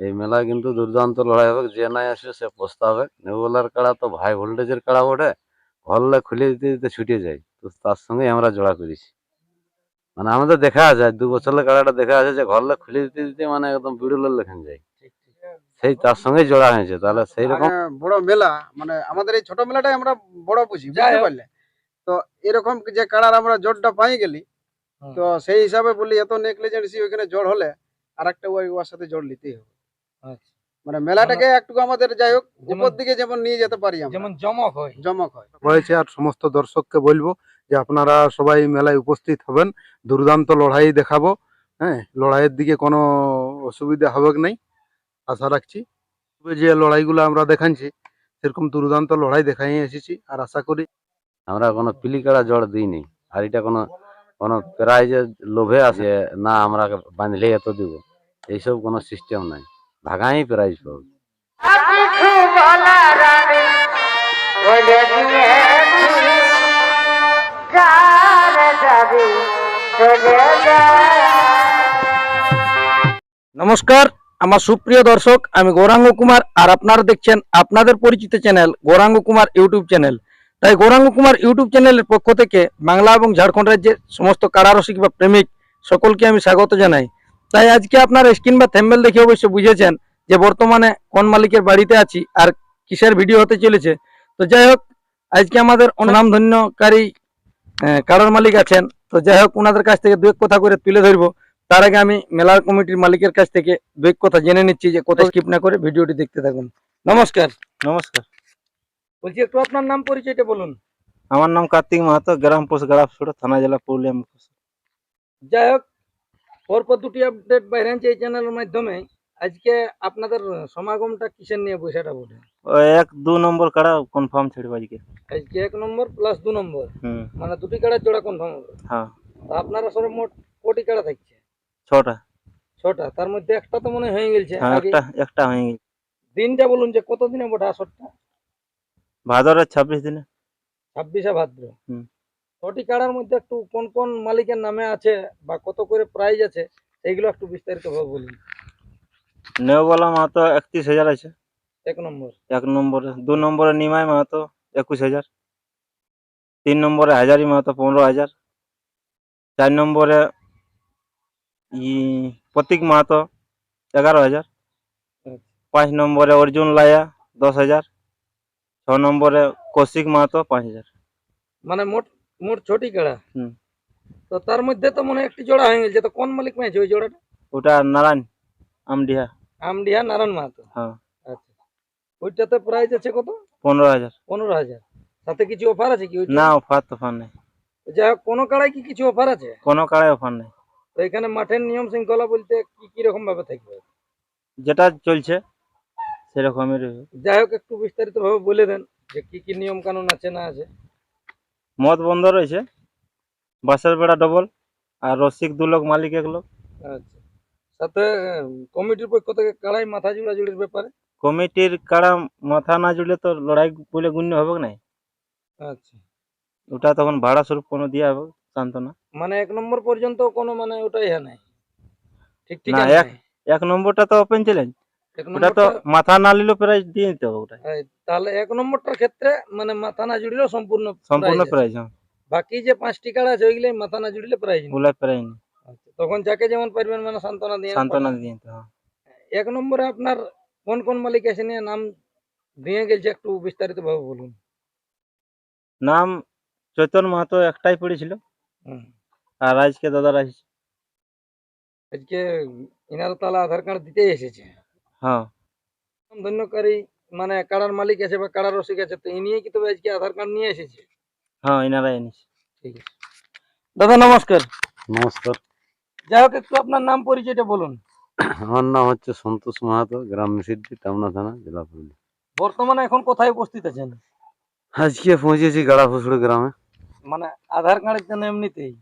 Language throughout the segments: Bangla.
এই মেলা কিন্তু দুর্দান্ত লড়াই হবে। যে নাই আসবে সে পস্তাবে। নেবুলার কাড়া তো ভাই ভোল্টেজের কাড়া ওঠে ঘরলে খুলে দিতে দিতে ছুটে যায়। তো তার সঙ্গে আমরা জোড়া করেছি। মানে আমাদের দেখা যায় দু বছরের কাড়াটা দেখা আছে যে ঘরলে খুলে দিতে দিতে মানে একদম বিড়ুলের লেখান যায়। সেই তার সঙ্গে জোড়া হয়েছে। তাহলে সেই রকম বড় মেলা মানে আমাদের এই ছোট মেলাটাই আমরা বড় বুঝি বুঝতে পারলে? তো এরকম যে কাড়ার আমরা জোরটা পাই গেলি তো সেই হিসাবে বলি এত নেগলিজেন্সি ওইখানে জোর হলে আর একটা ওই ওর সাথে জোর নিতেই হবে। মানে মেলাটাকে একটু আমাদের যাই হোক উপর দিকে যেমন নিয়ে যেতে পারি আমরা। যেমন জমক হয়। জমক হয়। হয়েছে আর সমস্ত দর্শককে বলব যে আপনারা সবাই মেলায় উপস্থিত হবেন। দুর্দান্ত লড়াই দেখাবো। হ্যাঁ লড়াইয়ের দিকে কোনো অসুবিধা হবে নাই। আশা রাখছি। যে লড়াইগুলো আমরা দেখাচ্ছি সেরকম দুর্দান্ত লড়াই দেখাই এসেছি আর আশা করি আমরা কোনো পিলি কাড়া জোড় দিইনি। আর এটা কোনো কোনো প্রাইজের লোভে আছে না আমরা বাঁধলে এত দিব। এইসব কোনো সিস্টেম নাই। ভাগাই প্রাইজ পাবো নমস্কার, আমার সুপ্রিয় দর্শক, আমি গৌরাঙ্গ কুমার, আর আপনারা দেখছেন আপনাদের পরিচিত channel Gouranga Kumar YouTube channel. তাই গৌরাঙ্গ কুমার ইউটিউব চ্যানেলের পক্ষ থেকে বাংলা এবং ঝাড়খণ্ড রাজ্যের সমস্ত কারারসিক বা প্রেমিক সকলকে আমি স্বাগত জানাই। তাই আজকে আপনার স্ক্রিন বা থ্যাম্বেল দেখে অবশ্য বুঝেছেন যে বর্তমানে কোন মালিকের বাড়িতে আছি আর কিসের ভিডিও হতে চলেছে। তো যাই হোক আজকে আমাদের অনামধন্যকারী কারোর মালিক আছেন। তো যাই হোক ওনাদের কাছ থেকে দু এক কথা করে তুলে ধরবো। তার আগে আমি মেলার কমিটির মালিকের কাছ থেকে দু এক কথা জেনে নিচ্ছি যে কোথায় স্কিপ না করে ভিডিওটি দেখতে থাকুন। নমস্কার। নমস্কার। বলছি একটু আপনার নাম পরিচয়টা বলুন। আমার নাম কার্তিক মাহাতো গ্রাম পোস্ট গাড়াফসুড়া থানা জেলা পুরুলিয়া। যাই হোক পরপর দুটি আপডেট বাইরে এই চ্যানেলের মাধ্যমে আজকে আপনাদের সমাগমটা কিসের নিয়ে পয়সাটা বলে এক দু নম্বর কাড়া কনফার্ম ছেড়ব আজকে। আজকে এক নম্বর প্লাস দু নম্বর। মানে দুটি কাড়ার জোড়া কনফার্ম হবে। হ্যাঁ। আপনারা সব মোট কোটি কাড়া থাকছে? ছটা। ছটা। তার মধ্যে একটা তো মনে হয়ে গেছে। হ্যাঁ একটা একটা হয়ে গেছে। দিনটা বলুন যে কত দিনে বটে আসরটা? ভাদরের ছাব্বিশ দিনে। ছাব্বিশে ভাদ্র। হুম। ছটি কাড়ার মধ্যে একটু কোন কোন মালিকের নামে আছে বা কত করে প্রাইজ আছে এইগুলো একটু বিস্তারিত ভাবে বলুন নেওয়ালা মাহাতো একত্রিশ হাজার আছে। এক নম্বর। এক নম্বরে দু নম্বরে নিমাই মাহাতো একুশ হাজার। তিন নম্বরে হাজারি মাহাতো পনেরো হাজার। চার নম্বরে ই প্রতীক মাহাতো এগারো হাজার। পাঁচ নম্বরে অর্জুন লায়া দশ হাজার। ছ নম্বরে কৌশিক মাহাতো পাঁচ হাজার। মানে মোট মোট ছটি কাড়া। তো তার মধ্যে তো মনে একটি জোড়া হয়ে গেছে। তো কোন মালিক পেয়েছে ওই জোড়াটা? ওটা নারায়ণ আমডিহা। আমডিহা নারায়ণ মাহাতো? হ্যাঁ। আচ্ছা। ওইটাতে প্রাইস আছে কত? পনেরো হাজার। পনেরো হাজার। সাথে কিছু অফার আছে কি না অফার তোফার নেই। যাই হোক কোনো কাড়ায় কি কিছু অফার আছে? কোনো কাড়ায় অফার নেই। তো এখানে মাঠের নিয়ম শৃঙ্খলা বলতে কি কি রকম ভাবে থাকবে? যেটা চলছে সেরকমই রইবে। যাই হোক একটু বিস্তারিত ভাবে বলে দেন যে কি কি নিয়ম কানুন আছে না আছে। মদ বন্ধ রয়েছে। বাসের বেড়া ডবল আর রসিক দু লোক মালিক এক লোক। আচ্ছা। সাথে কমিটির পক্ষ থেকে কাড়াই মাথা জুড়া জুড়ির ব্যাপারে? কমিটির কাড়া মাথা না জুড়লে তো লড়াই বলে গুণ্য হবে না আচ্ছা। ওটা তখন ভাড়া স্বরূপ কোনো দিয়া হবে সান্ত্বনা মানে এক নম্বর পর্যন্ত কোনো মানে ওটাই হ্যাঁ নাই। ঠিক ঠিক না, এক- এক নম্বরটা তো ওপেন চ্যালেঞ্জ ওটা তো মাথা না নিলেও প্রাইজ দিয়ে দিতে হবে ওটা। তাহলে এক নম্বরটার ক্ষেত্রে মানে মাথা না জুড়িলেও সম্পূর্ণ সম্পূর্ণ প্রাইজ হ্যাঁ। বাকি যে পাঁচটি কাড়া আছে ওইগুলাই মাথা না জুড়িলে প্রাইজ প্রাইজ তখন যাকে যেমন পারবেন মানে সান্ত্বনা দিয়ে সান্ত্বনা দিয়ে এক নম্বরে আপনার কোন কোন মালিক এসে নিয়ে নাম দিয়ে গেছে একটু বিস্তারিত ভাবে বলুন। নাম চৈতন মাহাতো একটাই পড়েছিল। আর আজকে দাদার আসছে। আজকে ইনার তালা আধার কার্ড দিতেই এসেছে। হ্যাঁ। ধন্যকারী মানে কাড়ার মালিক আছে বা কাড়ার রসিক আছে তো ইনিয়ে কি তবে আজকে আধার কার্ড নিয়ে এসেছে? হ্যাঁ এনারাই এনেছে। ঠিক আছে। দাদা নমস্কার। নমস্কার। যাই হোক একটু আপনার নাম পরিচয়টা বলুন। আমার নাম হচ্ছে সন্তোষ মাহাতো গ্রাম মিসিদ্দি টামনা থানা জেলা পুরুলিয়া। বর্তমানে এখন কোথায় উপস্থিত আছেন? আজকে পৌঁছেছি গাড়া ফুসুড়ি গ্রামে। মানে আধার কার্ডের জন্য এমনিতেই?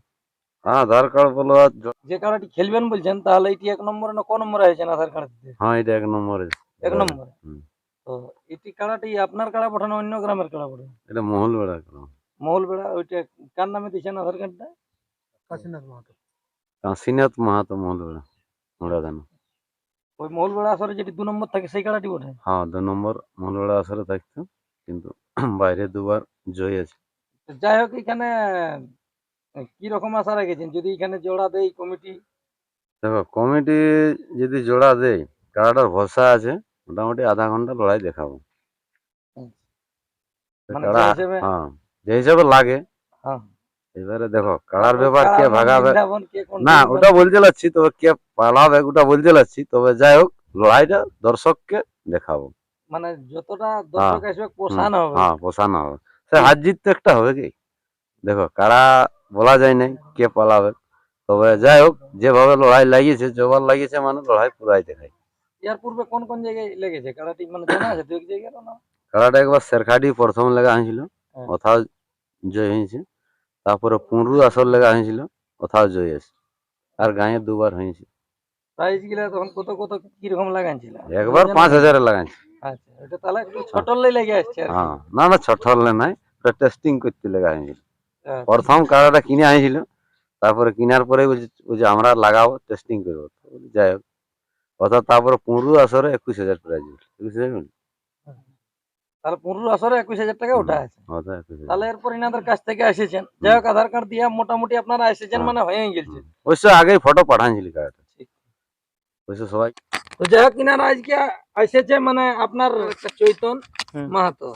আধার কার্ড বলো আর যে কার্ডটি খেলবেন বলছেন তাহলে এটি এক নম্বরে না ক নম্বরে আছেন আধার কার্ড দিতে? হ্যাঁ এটা এক নম্বরে। এক নম্বরে? তো এটি কাড়াটি আপনার কাড়া পাঠানো অন্য গ্রামের কাড়া পাঠানো? এটা মহল বেড়া গ্রাম। মহলবেড়া ওইটা কার নামে দিয়েছেন আধার কার্ডটা? কাশীনাথ মাহাতো। কাশীনাথ মাহাতো মহল বেড়া মোড়া থানা ওই মৌলবেড়া আসরে যেটি দু নম্বর থাকে সেই কাড়াটি ওঠে হ্যাঁ দু নম্বর মনবেড়া আসরে থাকতো কিন্তু বাইরে দুবার জয় আছে। যাই হোক এখানে কি রকম আশা রেখেছেন? যদি এখানে জোড়া দেয় কমিটি? দেখো কমিটি যদি জোড়া দেয় কাড়াটার ভরসা আছে মোটামুটি আধা ঘণ্টা লড়াই দেখাবো। তো মানে হ্যাঁ যে হিসাবে লাগে। হ্যাঁ। এবারে দেখো কাড়ার ব্যাপার কে ভাগাবে কে কোন না ওটা বলতে লাগছি তবে কে পালাবে ওটা বলতে লাগছি তবে যাই হোক লড়াইটা দর্শককে দেখাবো। মানে যতটা দর্শক আসবে পোষানো হবে। হ্যাঁ পোষানো হবে। সে হার জিত তো একটা হবে কি? দেখো কারা বলা যায় নাই কে পালাবে। তবে যাই হোক যেভাবে লড়াই লাগিয়েছে জবার লাগিয়েছে মানে লড়াই পুরাই দেখায়। ইয়ার পূর্বে কোন কোন জায়গায় লেগেছে? কাড়াটি মানে জানা আছে? না একবার প্রথম লেগা হয়েছিল হ্যাঁ। কোথাও জয় হয়েছে। তারপরে পুনরু আসর লেগা হয়েছিল কোথাও জয় আছে। আর গাঁয়ে দুবার হয়েছে। প্রাইসগুলা তখন কত কত কীরকম লাগাইছিল? একবার পাঁচ হাজারে লাগাইছে। আচ্ছা এটা তাহলে একটু ছোটলে লেগে আসছে হ্যাঁ না না ছোট হলে নাই টেস্টিং করতে লেগা হয়েছিল। প্রথম কাড়াটা কিনে আনিছিল তারপরে কিনার পরে বলছে বলছে আমরা লাগাবো টেস্টিং করব। যাই হোক। অর্থাৎ তারপরে পনেরো আসরে একুশ হাজার প্রাইজ একুশ হাজার তাহলে পনেরো আসরে একুশ হাজার টাকা আছে। অর্থাৎ তাহলে এরপর ইনাদের কাছ থেকে এসেছেন। যাই হোক আধার কার্ড দিয়ে মোটামুটি আপনারা এসেছেন। মানে হয়ে গেছে। অবশ্য আগেই ফটো পাঠানছিল অবশ্য সবাই তো যাই হোক ইনারা আজকে এসেছে মানে আপনার একটা চৈতন। মাহাতো।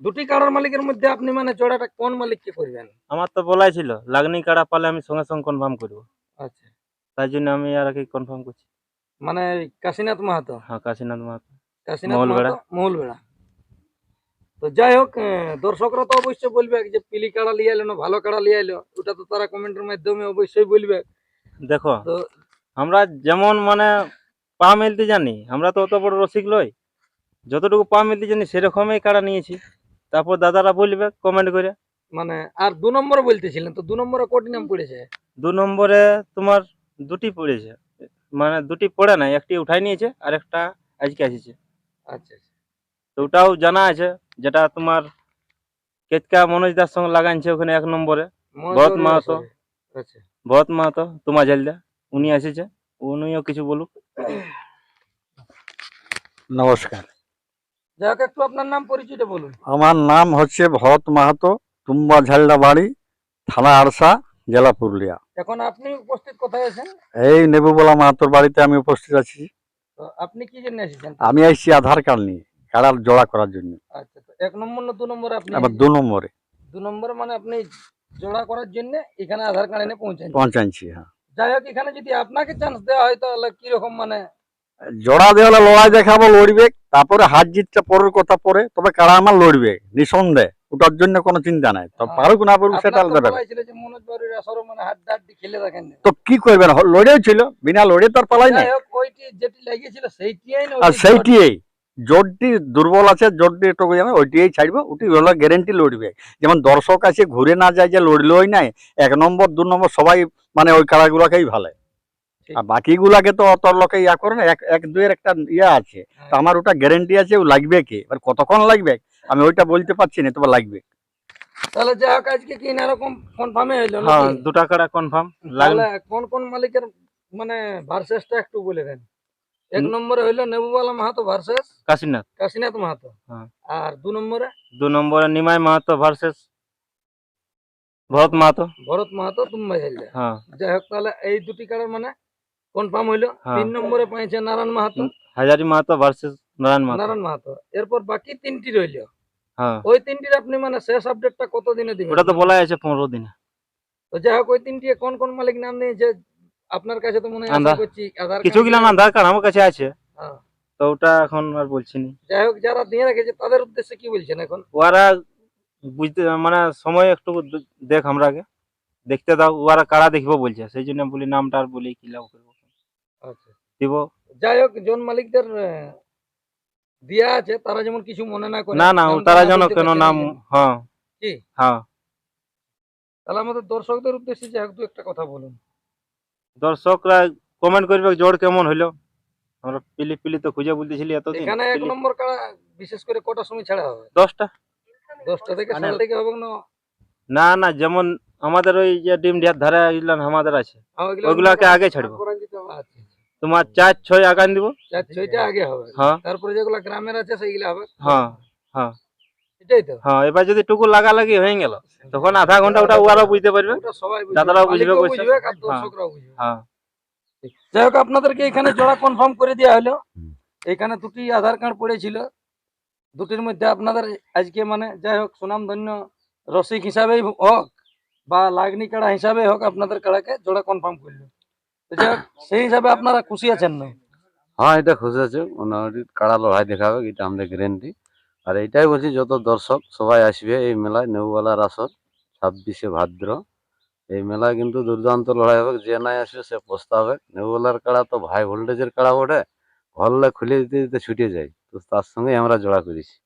দুটি কাড়ার মালিকের মধ্যে আপনি মানে জোড়াটা কোন মালিককে করবেন? আমার তো বলাই ছিল লাগনি কাড়া পালে আমি সঙ্গে সঙ্গে কনফার্ম করব। আচ্ছা। তাই জন্য আমি আর কি কনফার্ম করছি। মানে কাশীনাথ মাহাতো? হ্যাঁ কাশীনাথ মাহাতো। কাশীনাথ মাহাতো মহলবেড়া তো যাই হোক দর্শকরা তো অবশ্যই বলবে যে পিলি কাড়া লিয়ে এলো না ভালো কাড়া লিয়ে এলো। ওটা তো তারা কমেন্টের মাধ্যমে অবশ্যই বলবে। দেখো আমরা যেমন মানে পা মেলতে জানি আমরা তো অত বড় রসিক লই। যতটুকু পা মেলতে জানি সেরকমই কাড়া নিয়েছি। তারপর দাদারা বলবে কমেন্ট করে। মানে আর দু নম্বরে বলতেছিলেন তো দু নম্বরে কোটি নাম পড়েছে? দু নম্বরে তোমার দুটি পড়েছে। মানে দুটি পড়ে নাই একটি উঠাই নিয়েছে আর একটা আজকে আসছে। আচ্ছা তো ওটাও জানা আছে যেটা তোমার কেতকা মনোজ দার সঙ্গে লাগাইছে ওখানে এক নম্বরে। ভরত মাহাতো। আচ্ছা। ভরত মাহাতো তোমার ঝালদা উনি এসেছে উনিও কিছু বলুক। নমস্কার। যাই হোক একটু আপনার নাম পরিচয়টা বলুন। আমার নাম হচ্ছে ভরত মাহাতো তুম্বা ঝালডা বাড়ি থানা আরসা জেলা পুরুলিয়া। এখন আপনি উপস্থিত কোথায় আছেন? এই নেবুবলা মাহাতোর বাড়িতে আমি উপস্থিত আছি। তো আপনি কি জন্য এসেছেন? আমি আসছি আধার কার্ড নিয়ে কাড়ার জোড়া করার জন্য। আচ্ছা তো এক নম্বর না দু নম্বরে আপনি? আবার দু নম্বরে। দু নম্বরে মানে আপনি জোড়া করার জন্য এখানে আধার কার্ড এনে পৌঁছেন পৌঁছাচ্ছি হ্যাঁ। যাই হোক এখানে যদি আপনাকে চান্স দেওয়া হয় তাহলে কীরকম মানে জোড়া দেওয়ালে লড়াই দেখাবো লড়বে তারপরে হার জিতটা পরের কথা পরে তবে কাড়া আমার লড়বে? নিঃসন্দেহে ওটার জন্য কোনো চিন্তা নাই। তো হ্যাঁ। পারুক না পারুক সেটা আলাদা ব্যাপার। তো কি করবেন? লড়েও ছিল বিনা লড়ে তো আর পালাই নাই। না আর সেইটিই জোরটি দুর্বল আছে জোরটি একটু জানে ওইটিই ছাড়বে ওটি হলো গ্যারেন্টি লড়বে। যেমন দর্শক আছে ঘুরে না যায় যে লড়লোই নাই এক নম্বর দু নম্বর সবাই মানে ওই কাড়াগুলাকেই ভালে। আর বাকিগুলাকে তো অত লোকে ইয়া করে না এক দুয়ের একটা ইয়া আছে। হ্যাঁ। তো আমার ওটা গ্যারেন্টি আছে ও লাগবে কি? এবার কতক্ষণ লাগবে? আমি ওইটা বলতে পারছি না তবে লাগবে। তাহলে যাই হোক আজকে কি এরকম কনফার্মে হইল হ্যাঁ কনফার্ম তাহলে কোন কোন মালিকের মানে ভার্সেসটা একটু বলে দেন। এক নম্বরে হইল নেবুবালা মাহাতো ভার্সেস। কাশীনাথ। কাশীনাথ মাহাতো। হ্যাঁ। আর দু নম্বরে? দু নম্বরে নিমাই মাহাতো ভার্সেস। ভরত মাহাতো। ভরত মাহাতো তুম্বাই হ্যাঁ। যাই হোক তাহলে এই দুটি কার্ডের মানে কনফার্ম হইল? হ্যাঁ। তিন নম্বরে পাইছে নারায়ণ মাহাতো। হাজারি মাহাতো ভার্সেস নারায়ণ মাহাতো। নারায়ণ মাহাতো। এরপর বাকি তিনটি রইল। হ্যাঁ। ওই তিনটির আপনি মানে শেষ আপডেটটা কত দিনে দিবেন? ওটা তো বলাই আছে পনেরো দিনে। তো যাই হোক ওই তিনটি কোন কোন মালিক নাম নিয়েছে আপনার কাছে তো মনে আশা করছি আধার কিছু গিলা না আধার কার্ড আমার কাছে আছে। হ্যাঁ। তো ওটা এখন আর বলছি না। যাই হোক যারা দিয়ে রেখেছে তাদের উদ্দেশ্যে কি বলছেন এখন? ওরা বুঝতে মানে সময় একটু দেখ আমরা আগে। দেখতে দাও ওরা কারা দেখব বলছে। সেই জন্য বলি নামটা আর বলি কি লাভ করব। দিব। যাই হোক জন মালিকদের দেয়া আছে তারা যেমন কিছু মনে না করে না না তারা যেন কেন নাম হ্যাঁ। কি? হ্যাঁ। তাহলে আমাদের দর্শকদের উদ্দেশ্যে যাই হোক দু একটা কথা বলুন। দর্শকরা কমেন্ট করবে জোর কেমন হইল? আমরা পিলি পিলি তো খুঁজে বলতেছিলি এতদিন এখানে এক নম্বর কাড়া বিশেষ করে কটার সময় ছাড়া হবে? দশটা। দশটা থেকে মানে- সাড়ে থেকে হবে না না না যেমন আমাদের ওই যে ডিম ডিয়ার ধারে ইলান আমাদের আছে। হ্যাঁ, ওইগুলাকে আগে ছাড়বো। আচ্ছা, আচ্ছা। তোমার চার ছয় আগান দিব। চার ছয়টা আগে হবে। হ্যাঁ। তারপরে যেগুলো গ্রামের আছে সেইগুলো হবে। হ্যাঁ এটাই তো। হ্যাঁ এবার যদি টুকু লাগালাগি হয়ে গেল তখন আধা ঘণ্টা ওটা ওরাও বুঝতে পারবে। ওটা সবাই বুঝবে। দাদারাও বুঝবে, মালিকও বলছে। বুঝবে আর দর্শকরাও বুঝবে। হ্যাঁ। যাই হোক আপনাদেরকে এখানে জোড়া কনফার্ম করে দেওয়া হলো। হুম। এখানে দুটি আধার কার্ড পড়েছিল। দুটির মধ্যে আপনাদের আজকে মানে যাই হোক সুনামধন্য রসিক হিসাবেই হোক বা লাগনি কাড়া হিসাবে হোক আপনাদের কাড়াকে জোড়া কনফার্ম করল। সেই হিসাবে আপনারা খুশি আছেন না? হ্যাঁ এটা খুশি আছে। মোটামুটি কাড়া লড়াই দেখাবে, এটা আমাদের গ্যারেন্টি আর এটাই বলছি, যত দর্শক সবাই আসবে এই মেলায় নেউওয়ালার আসর ছাব্বিশে ভাদ্র। এই মেলায় কিন্তু দুর্দান্ত লড়াই হবে, যে নাই আসবে সে পস্তাবে নেউওয়ালার কাড়া তো ভাই ভোল্টেজের কাড়া ওঠে ঘরলে খুলে দিতে দিতে ছুটে যায়। তো তার সঙ্গে আমরা জোড়া করেছি।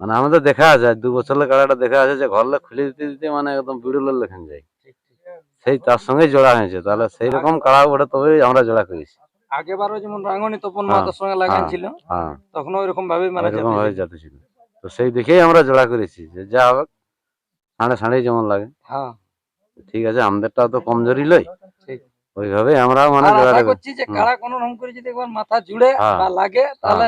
মানে আমাদের দেখা যায়, দু বছরের কাড়াটা দেখা আছে যে ঘরলে খুলে দিতে দিতে মানে একদম বিড়ুলের লেখান যায়। সেই তার সঙ্গে জোড়া হয়েছে। তাহলে সেই রকম কাড়া ওঠে তবেই আমরা জোড়া করেছি। আগেবারও যেমন রাঙ্গনি তপন হ্যাঁ, মাহাতোর সঙ্গে লাগাইছিল হ্যাঁ তখন ওইরকম ভাবেই মানে এরকম ভাবে যাতে ছিল। তো সেই দেখেই আমরা জোড়া করেছি। যে যা হবে সাড়ে সাড়ে যেমন লাগে। হ্যাঁ। ঠিক আছে আমাদেরটাও তো কমজোরি লই। ওইভাবে আমরা মানে জোড়া করছি যে। কাড়া কোনো রকম করে যদি একবার মাথা জুড়ে হ্যাঁ। বা লাগে তাহলে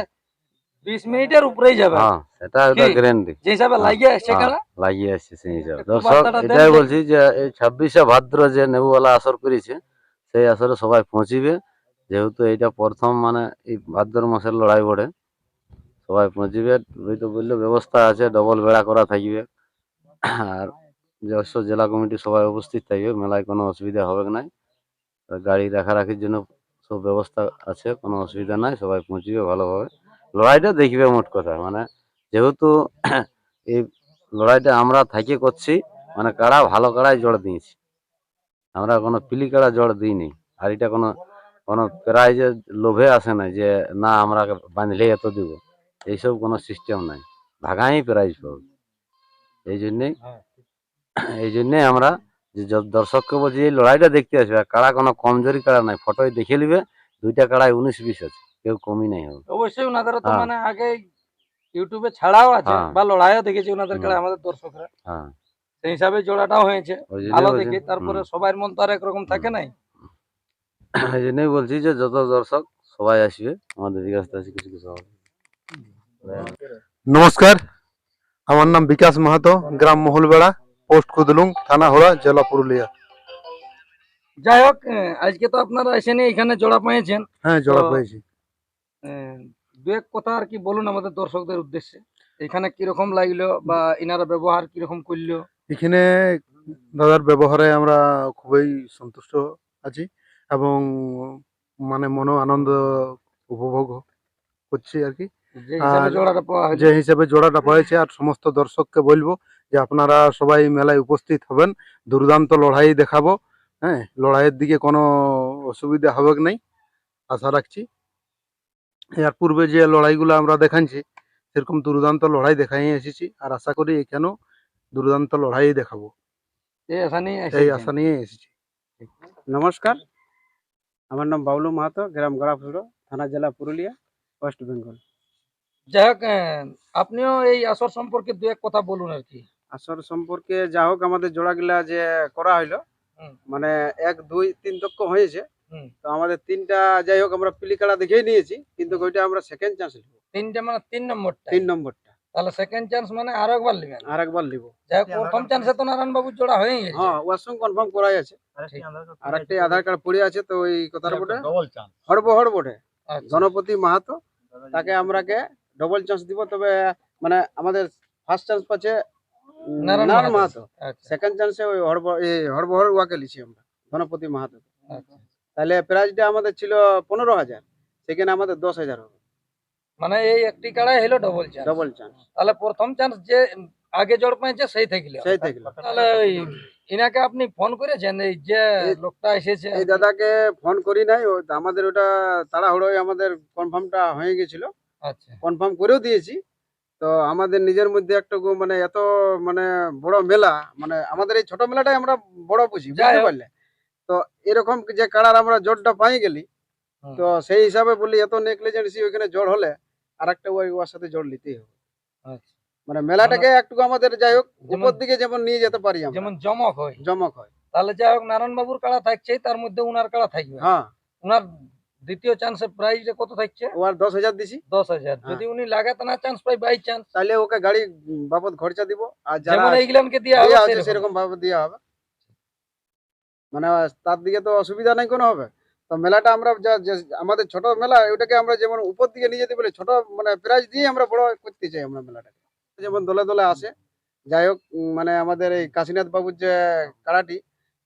বিশ মিনিটের উপরেই যাবে। হ্যাঁ ওটা কি? গ্যারেন্টি যে হিসাবে হ্যাঁ, লাগিয়ে আসছে হ্যাঁ। লাগিয়ে আসছে সেই হিসাবে। দর্শক এটাই বলছি যে এই ছাব্বিশে ভাদ্র যে নেবুওয়ালা আসর করেছে সেই আসরে সবাই পৌঁছিবে। যেহেতু এইটা প্রথম মানে এই ভাদ্র মাসের লড়াই বটে সবাই পৌঁছিবে। ওই তো বলল ব্যবস্থা আছে ডবল বেড়া করা থাকবে। আর যশোর জেলা কমিটি সবাই উপস্থিত থাকবে মেলায় কোনো অসুবিধা হবে না আর গাড়ি রাখারাখির জন্য সব ব্যবস্থা আছে কোনো অসুবিধা নাই সবাই পৌঁছিবে ভালোভাবে। লড়াইটা দেখবে মোট কথা মানে যেহেতু এই লড়াইটা আমরা থাকি করছি মানে কাড়া ভালো কাড়াই জড় দিয়েছি। আমরা কোনো পিলি কাড়া জড় দিইনি আর এটা কোনো কোনো প্রাইজের লোভে আসে না যে না আমরা বাঁধলে এত দিব। এইসব কোনো সিস্টেম নাই ভাগাই প্রাইজ পাবো। এই জন্যেই এই জন্যেই আমরা যে দর্শককে বলছি এই লড়াইটা দেখতে আসবে আর কাড়া কোনো কমজোরি কাড়া নাই ফটোয় দেখে নিবে দুইটা কাড়ায় উনিশ বিশ আছে। কেউ কমই নাই হবে অবশ্যই ওনাদের তো হ্যাঁ। মানে আগে ইউটিউবে ছাড়াও আছে হ্যাঁ। বা লড়াইও দেখেছি ওনাদের। কাছে আমাদের দর্শকরা। হ্যাঁ। সেই হিসাবে জোড়াটাও হয়েছে ভালো দেখে তারপরে। সবার মন তো আর একরকম থাকে নাই। এই জন্যই বলছি যে যত দর্শক সবাই আসবে আমাদের বিকাশ আছে কিছু কিছু হবে। নমস্কার আমার নাম বিকাশ মাহাতো গ্রাম মহলবেড়া পোস্ট কুদলুং থানা হোড়া জেলা পুরুলিয়া। যাই হোক আজকে তো আপনারা এসে নিয়ে এখানে জোড়া পেয়েছেন। হ্যাঁ জড়া পেয়েছি। দু এক কথা আর কি বলুন আমাদের দর্শকদের উদ্দেশ্যে। এখানে কীরকম লাগল বা ইনারা ব্যবহার কীরকম করল? এখানে দাদার ব্যবহারে আমরা খুবই সন্তুষ্ট আছি এবং মানে মনো আনন্দ উপভোগ করছি আর কি। যে হিসাবে জোড়াটা পাওয়া হলো যে হিসেবে জোড়াটা পাইছে আর সমস্ত দর্শককে বলব যে আপনারা সবাই মেলায় উপস্থিত হবেন দুর্দান্ত লড়াই দেখাবো হ্যাঁ লড়াইয়ের দিকে কোনো অসুবিধা হবে নাই। আশা রাখছি। এর পূর্বে যে লড়াইগুলো আমরা দেখাচ্ছি সেরকম দুর্দান্ত লড়াই দেখাই এসেছি আর আশা করি এখানেও দুর্দান্ত লড়াই দেখাবো। এই আশা নিয়ে এই আশা নিয়ে এসেছি। নমস্কার আমার নাম বাবলু মাহাতো গ্রাম গড়াফুড়ো থানা জেলা পুরুলিয়া ওয়েস্ট বেঙ্গল। যাই হোক আপনিও এই আসর সম্পর্কে দু এক কথা বলুন আর কি। আসর সম্পর্কে যা হোক আমাদের জোড়াগুলা যে করা হইল মানে এক দুই তিন তক্ক হয়েছে। তো আমাদের তিনটা যাই হোক আমরা পিলিকাড়া দেখেই নিয়েছি কিন্তু ওইটা আমরা সেকেন্ড চান্স নিব। তিনটা মানে তিন নম্বরটা? তিন নম্বরটা। তাহলে সেকেন্ড চান্স মানে আরও একবার নেবেন? আর একবার নিব। যাই হোক প্রথম চান্সে তো নারায়ণ বাবুর জোড়া হয়ে গেছে। হ্যাঁ ওর সঙ্গে কনফার্ম করাই আছে। আর একটা আধার কার্ড পড়ে আছে। তো ওই কথার বটে হড়ব হড় বটে। গণপতি মাহাতো তাকে আমরাকে ডবল চান্স দিব তবে মানে আমাদের ফার্স্ট চান্স পাচ্ছে নারায়ণ মাহাতো। মাহাতো। আচ্ছা, সেকেন্ড চান্সে ওই হড়ব এই ওয়াকে লিছি আমরা গণপতি মাহাতো আচ্ছা। তাহলে প্রাইজটা আমাদের ছিল পনেরো হাজার সেখানে আমাদের দশ হাজার হবে। মানে এই একটি কাড়াই হলো ডবল চান্স ডবল চান্স তাহলে প্রথম চান্স যে আগে জোর পেয়েছে সেই থাকলে সেই থাকল তাহলে ইনাকে আপনি ফোন করেছেন এই যে লোকটা এসেছে এই দাদাকে ফোন করি নাই ও আমাদের ওটা তাড়াহুড়োয় আমাদের কনফার্মটা হয়ে গেছিল। আচ্ছা। কনফার্ম করেও দিয়েছি। তো আমাদের নিজের মধ্যে একটা মানে এত মানে বড় মেলা মানে আমাদের এই ছোট মেলাটাই আমরা বড় বুঝি বুঝতে পারলে? তো এরকম যে কাড়ার আমরা জোরটা পাই গেলি তো সেই হিসাবে বলি এত নেগলিজেন্সি ওইখানে জোর হলে আর একটা ওই ওর সাথে জোর নিতেই হবে। আচ্ছা। মানে মেলাটাকে একটু আমাদের যাই হোক উপর দিকে যেমন নিয়ে যেতে পারি আমরা। যেমন জমক হয়। জমক হয়। তাহলে যাই হোক নারায়ণ বাবুর কাড়া থাকছে তার মধ্যে উনার কাড়া থাকবে। হ্যাঁ। উনার দ্বিতীয় চান্সের প্রাইস কত থাকছে? ও আর দশ হাজার দিছি। দশ হাজার। হ্যাঁ। যদি উনি লাগাতে না চান্স পাই বাই চান্স তাহলে ওকে গাড়ি বাবদ খরচা দিব। আর যারা যেমন এইগুলানকে দেওয়া হবে সেরকম। ভাবে দেওয়া হবে। মানে তার দিকে তো অসুবিধা নেই কোনো হবে। তো মেলাটা আমরা যা আমাদের ছোট মেলা ওটাকে আমরা যেমন উপর দিকে নিয়ে যেতে বলে, ছোট মানে প্রাইজ দিয়ে আমরা বড় করতে চাই আমরা মেলাটাকে। যেমন দলে দলে আসে। যাই হোক মানে আমাদের এই কাশীনাথ বাবুর যে কাড়াটি,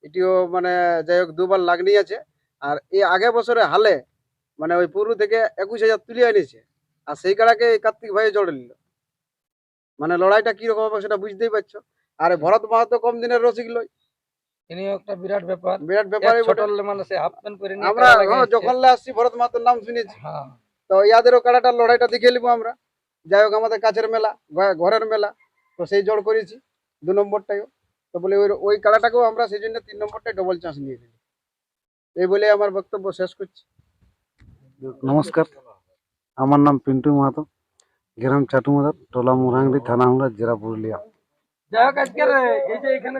এটিও মানে যাই হোক দুবার লাগনি আছে। আর এই আগে বছরে হালে মানে ওই পুরু থেকে একুশ হাজার তুলে এনেছে আর সেই কাড়াকে কার্তিক ভাই জড়ে নিল। মানে লড়াইটা কীরকম হবে সেটা বুঝতেই পারছ। আর ভরত মাহাতো কম দিনের রসিক লই। ইনিও একটা বিরাট ব্যাপার। বিরাট এক ব্যাপারে ছোট হাফ প্যান্ট পরে আমরা খেলা লাগে? আসছে। যখন আসছি ভরত মাহাতোর নাম শুনেছি। হ্যাঁ। তো ইয়াদেরও কাড়াটার লড়াইটা দেখে নিবো আমরা। যাই হোক আমাদের কাছের মেলা ঘরের মেলা। তো সেই জোর করেছি দু নম্বরটাইও তো বলে ওই ওই কাড়াটাকেও আমরা সেই জন্য তিন নম্বরটাই ডবল চান্স নিয়ে নিই এই বলে আমার বক্তব্য শেষ করছি। নমস্কার। আমার নাম পিন্টু মাহাতো গ্রাম চাটুমাদার টোলা মুরাঙ্গি থানা হুমরা জেলা পুরুলিয়া। যাই হোক আজকের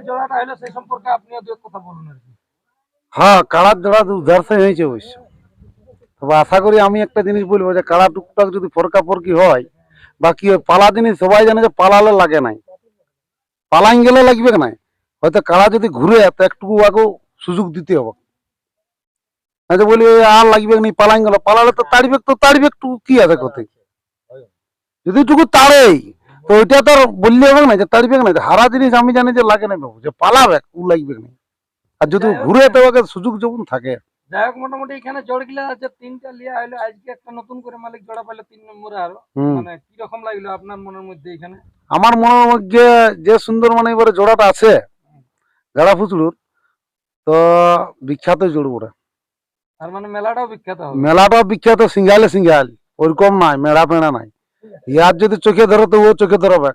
দু কথা হ্যাঁ কাড়ার জোড়া উদ্ধারসে হয়েছে অবশ্য। তবে আশা করি আমি একটা জিনিস বলব যে কাড়া টুকটাক যদি ফরকা ফরকি হয়, বা কি হয়, পালা জিনিস সবাই জানে যে পালালে লাগে নাই। পালাইন গেলে লাগবে না হয়তো কাড়া যদি ঘুরে, তো একটু আগেও সুযোগ দিতে হবে। হয়তো বলি আর লাগবে না পালাইন গেল। পালালে তো তাড়িবে তো তাড়িবে একটু কি আছে কোথায়? যদি একটু তাড়েই তো ওইটা তো বললে হবে না যে তাড়িবে না হারা জিনিস আমি জানি যে লাগে না যে পালাবে ও লাগবে না। আর যদি ঘুরে তো ওকে সুযোগ যখন থাকে। যাই হোক মোটামুটি এখানে জোড় গিলা তিনটা লিয়া আজকে একটা নতুন করে মালিক জোড়া পাইলো তিন নম্বরে আরও। মানে কি রকম লাগল আপনার মনের মধ্যে এখানে? আমার মনের মধ্যে যে সুন্দর মানে এবারে জোড়াটা আছে গাড়া ফুচড়ুর তো বিখ্যাত জোড় ওটা। আর মানে মেলাটাও বিখ্যাত হবে। মেলাটা বিখ্যাত সিঙ্গালে সিঙ্গাল ওরকম নাই মেড়া পেড়া নাই। ইয়ার যদি চোখে ধরো তো ও চোখে ধরবে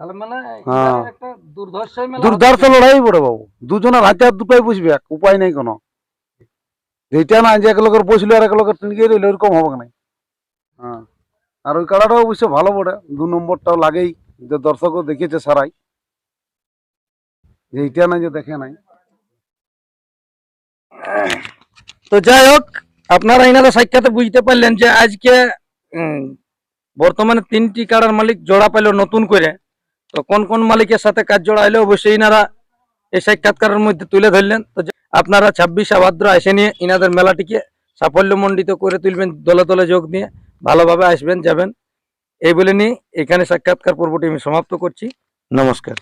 তাহলে মানে হ্যাঁ। এখানে একটা দুর্ধর্ষ মেলা দুর্ধার্থ হচ্ছে। লড়াই পড়ে বাবু। দুজনের হাতে হাত দুটাই বুঝবে উপায় নেই কোনো। যেটা না যে এক লোকের বসল আর এক লোকের টিনকে রইল ওরকম হবে না হ্যাঁ। আর ওই কাড়াটাও অবশ্য ভালো পড়ে দু নম্বরটাও লাগেই যে দর্শকও দেখেছে সারাই। এইটা না যে দেখে নাই। তো যাই হোক আপনারা এনারা সাক্ষাতে বুঝতে পারলেন যে আজকে বর্তমানে তিনটি কাড়ার মালিক জোড়া পাইল নতুন করে। তো কোন কোন মালিকের সাথে কাজ জোড়া হলো অবশ্যই ইনারা এই সাক্ষাৎকারের মধ্যে তুলে ধরলেন। তো আপনারা ছাব্বিশে ভাদ্র এসে নিয়ে ইনাদের মেলাটিকে সাফল্য সাফল্যমণ্ডিত করে তুলবেন, দলে দলে যোগ দিয়ে ভালোভাবে আসবেন, যাবেন। এই বলে নিয়ে এখানে সাক্ষাৎকার পর্বটি আমি সমাপ্ত করছি। নমস্কার।